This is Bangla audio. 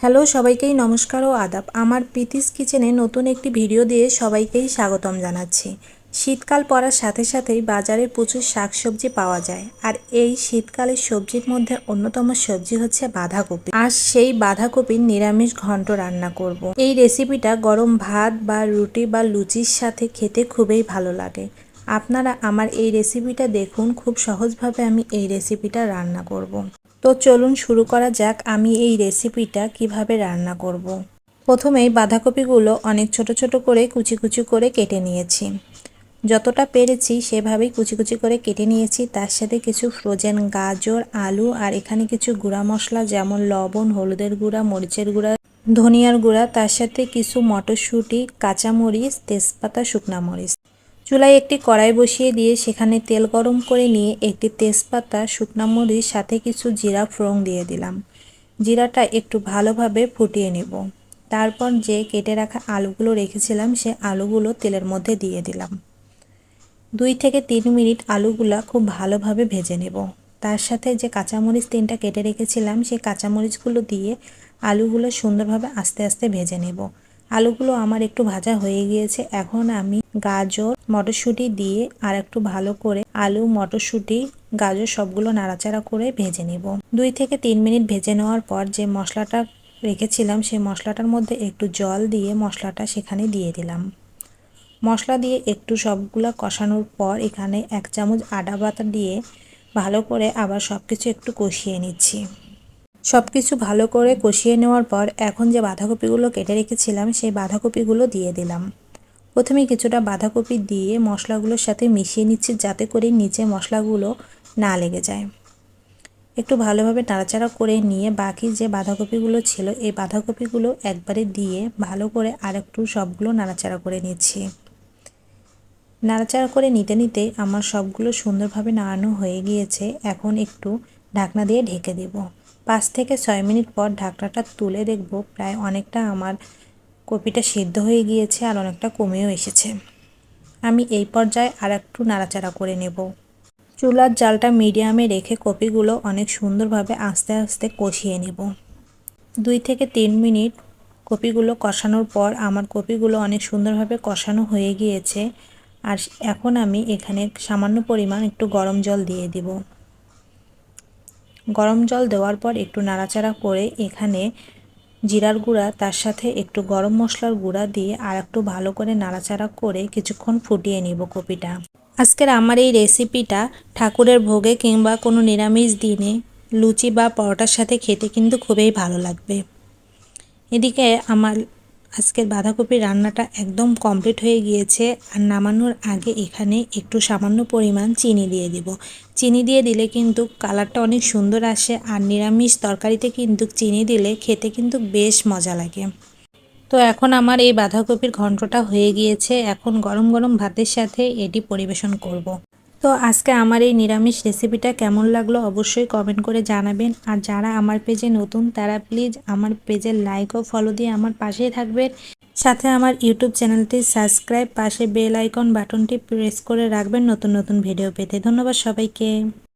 হ্যালো সবাইকেই নমস্কার ও আদাব। আমার প্রীতিস কিচেনে নতুন একটি ভিডিও দিয়ে সবাইকেই স্বাগতম জানাচ্ছি। শীতকাল পড়ার সাথে সাথেই বাজারে প্রচুর শাকসবজি পাওয়া যায়। আর এই শীতকালের সবজির মধ্যে অন্যতম সবজি হচ্ছে বাঁধাকপি। আর সেই বাঁধাকপির নিরামিষ ঘন্ট রান্না করব। এই রেসিপিটা গরম ভাত বা রুটি বা লুচির সাথে খেতে খুবই ভালো লাগে। আপনারা আমার এই রেসিপিটা দেখুন। খুব সহজভাবে আমি এই রেসিপিটা রান্না করব। তো চলুন শুরু করা যাক আমি এই রেসিপিটা কীভাবে রান্না করব। প্রথমেই বাঁধাকপিগুলো অনেক ছোট ছোট করে কুচি কুচি করে কেটে নিয়েছি। যতটা পেরেছি সেভাবেই কুচি কুচি করে কেটে নিয়েছি। তার সাথে কিছু ফ্রোজেন গাজর, আলু আর এখানে কিছু গুঁড়া মশলা যেমন লবণ, হলুদের গুঁড়া, মরিচের গুঁড়া, ধনিয়ার গুঁড়া, তার সাথে কিছু মটরশুঁটি, কাঁচামরিচ, তেজপাতা, শুকনা মরিচ। চুলায় একটি কড়াই বসিয়ে দিয়ে সেখানে তেল গরম করে নিয়ে একটি তেজপাতা, শুকনা মরিচ, সাথে কিছু জিরা ফোড়ং দিয়ে দিলাম। জিরাটা একটু ভালোভাবে ফুটিয়ে নেব। তারপর যে কেটে রাখা আলুগুলো রেখেছিলাম, সে আলুগুলো তেলের মধ্যে দিয়ে দিলাম। দুই থেকে তিন মিনিট আলুগুলা খুব ভালোভাবে ভেজে নেব। তার সাথে যে কাঁচামরিচ তিনটা কেটে রেখেছিলাম সেই কাঁচামরিচগুলো দিয়ে আলুগুলো সুন্দরভাবে আস্তে আস্তে ভেজে নেব। আলুগুলো আমার একটু ভাজা হয়ে গিয়েছে। এখন আমি গাজর মটরশুঁটি দিয়ে আর একটু ভালো করে আলু, মটরশুঁটি, গাজর সবগুলো নাড়াচাড়া করে ভেজে নেব। দুই থেকে তিন মিনিট ভেজে নেওয়ার পর যে মশলাটা রেখেছিলাম, সেই মশলাটার মধ্যে একটু জল দিয়ে মশলাটা সেখানে দিয়ে দিলাম। মশলা দিয়ে একটু সবগুলো কষানোর পর এখানে এক চামচ আদা বাতা দিয়ে ভালো করে আবার সব কিছু একটু কষিয়ে নিচ্ছি। সব কিছু ভালো করে কষিয়ে নেওয়ার পর এখন যে বাঁধাকপিগুলো কেটে রেখেছিলাম, সেই বাঁধাকপিগুলো দিয়ে দিলাম। প্রথমে কিছুটা বাঁধাকপি দিয়ে মশলাগুলোর সাথে মিশিয়ে নিচ্ছি যাতে করে নিচে মশলাগুলো না লেগে যায়। একটু ভালোভাবে নাড়াচাড়া করে নিয়ে বাকি যে বাঁধাকপিগুলো ছিল, এই বাঁধাকপিগুলো একবারে দিয়ে ভালো করে আর একটু সবগুলো নাড়াচাড়া করে নিচ্ছি। নাড়াচাড়া করে নিতে নিতে আমার সবগুলো সুন্দরভাবে নাড়ানো হয়ে গিয়েছে। এখন একটু ঢাকনা দিয়ে ঢেকে দেব। পাঁচ থেকে ছয় মিনিট পর ঢাকনাটা তুলে দেখব, প্রায় অনেকটা আমার কপিটা সিদ্ধ হয়ে গিয়েছে আর অনেকটা কমেও এসেছে। আমি এই পর্যায়ে আর একটু নাড়াচাড়া করে নেব। চুলার জালটা মিডিয়ামে রেখে কপিগুলো অনেক সুন্দরভাবে আস্তে আস্তে কষিয়ে নেব। দুই থেকে তিন মিনিট কপিগুলো কষানোর পর আমার কপিগুলো অনেক সুন্দরভাবে কষানো হয়ে গিয়েছে আর এখন আমি এখানে সামান্য পরিমাণ একটু গরম জল দিয়ে দিব। গরম জল দেওয়ার পর একটু নাড়াচাড়া করে এখানে জিরার গুঁড়া, তার সাথে একটু গরম মশলার গুঁড়া দিয়ে আর একটু ভালো করে নাড়াচাড়া করে কিছুক্ষণ ফুটিয়ে নিব কপিটা। আজকের আমার এই রেসিপিটা ঠাকুরের ভোগে কিংবা কোনো নিরামিষ দিনে লুচি বা পরোটার সাথে খেতে কিন্তু খুবই ভালো লাগবে। এদিকে আমার আজকের বাঁধাকপির রান্নাটা একদম কমপ্লিট হয়ে গিয়েছে আর নামানোর আগে এখানে একটু সামান্য পরিমাণ চিনি দিয়ে দিব। চিনি দিয়ে দিলে কিন্তু কালারটা অনেক সুন্দর আসে আর নিরামিষ তরকারিতে কিন্তু চিনি দিলে খেতে কিন্তু বেশ মজা লাগে। তো এখন আমার এই বাঁধাকপির ঘন্টটা হয়ে গিয়েছে। এখন গরম গরম ভাতের সাথে এটি পরিবেশন করব। তো আজকে আমার এই নিরামিষ রেসিপিটা কেমন লাগল অবশ্যই কমেন্ট করে জানাবেন। আর যারা আমার পেজে নতুন, তারা প্লিজ আমার পেজের লাইক ও ফলো দিয়ে আমার পাশেই থাকবেন। সাথে আমার ইউটিউব চ্যানেলটি সাবস্ক্রাইব পাশে বেল আইকন বাটনটি প্রেস করে রাখবেন নতুন নতুন ভিডিও পেতে। ধন্যবাদ সবাইকে।